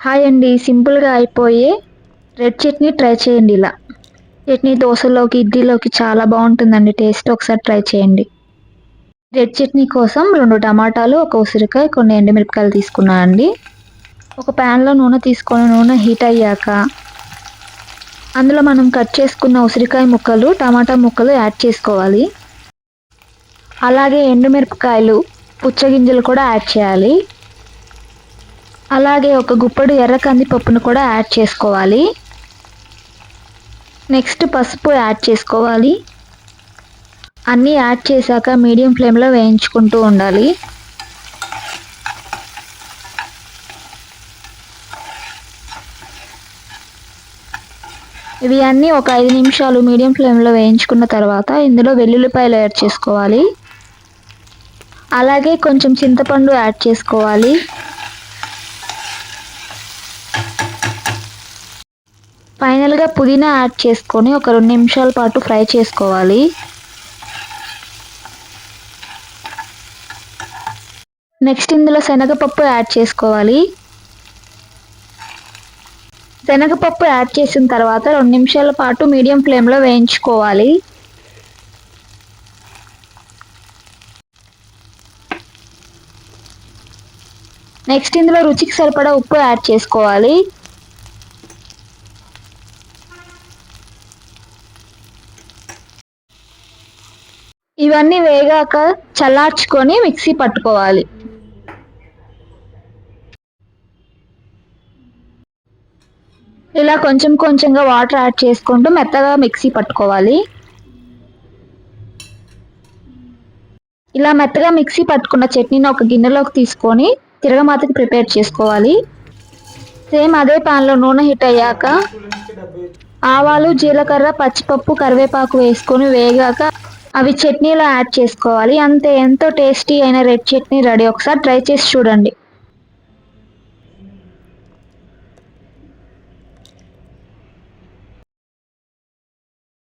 Hi అండి. సింపుల్గా అయిపోయే రెడ్ చట్నీ ట్రై చేయండి ఇలా. చట్నీ దోశలోకి ఇడ్లీలోకి చాలా బాగుంటుందండి. టేస్ట్ ఒకసారి ట్రై చేయండి. రెడ్ చట్నీ కోసం రెండు టమాటాలు ఒక ఉసిరికాయ కొన్ని ఎండుమిరపకాయలు తీసుకున్నాను అండి ఒక ప్యాన్లో నూనె తీసుకొని నూనె హీట్ అయ్యాక అందులో మనం కట్ చేసుకున్న ఉసిరికాయ ముక్కలు టమాటా ముక్కలు యాడ్ చేసుకోవాలి. అలాగే ఎండుమిరపకాయలు పుచ్చగింజలు కూడా యాడ్ చేయాలి. అలాగే ఒక గుప్పడు ఎర్ర కందిపప్పును కూడా యాడ్ చేసుకోవాలి. నెక్స్ట్ పసుపు యాడ్ చేసుకోవాలి. అన్నీ యాడ్ చేశాక మీడియం ఫ్లేమ్లో వేయించుకుంటూ ఉండాలి. ఇవి అన్నీ ఒక ఐదు నిమిషాలు మీడియం ఫ్లేమ్లో వేయించుకున్న తర్వాత ఇందులో వెల్లుల్లిపాయలు యాడ్ చేసుకోవాలి. అలాగే కొంచెం చింతపండు యాడ్ చేసుకోవాలి. ఫైనల్గా పుదీనా యాడ్ చేసుకొని ఒక రెండు నిమిషాల పాటు ఫ్రై చేసుకోవాలి. నెక్స్ట్ ఇందులో శనగపప్పు యాడ్ చేసుకోవాలి. శనగపప్పు యాడ్ చేసిన తర్వాత రెండు నిమిషాల పాటు మీడియం ఫ్లేమ్లో వేయించుకోవాలి. నెక్స్ట్ ఇందులో రుచికి సరిపడా ఉప్పు యాడ్ చేసుకోవాలి. ఇవన్నీ వేగాక చల్లార్చుకొని మిక్సీ పట్టుకోవాలి. ఇలా కొంచెం కొంచెంగా వాటర్ యాడ్ చేసుకుంటూ మెత్తగా మిక్సీ పట్టుకోవాలి. ఇలా మెత్తగా మిక్సీ పట్టుకున్న చట్నీని ఒక గిన్నెలోకి తీసుకొని తిరగమాతకి ప్రిపేర్ చేసుకోవాలి. సేమ్ అదే ప్యాన్లో నూనె హిట్ అయ్యాక ఆవాలు జీలకర్ర పచ్చిపప్పు కరివేపాకు వేసుకొని వేగాక అవి చట్నీలో యాడ్ చేసుకోవాలి. అంతే ఎంతో టేస్టీ అయిన రెడ్ చట్నీ రెడీ. ఒకసారి ట్రై చేసి చూడండి.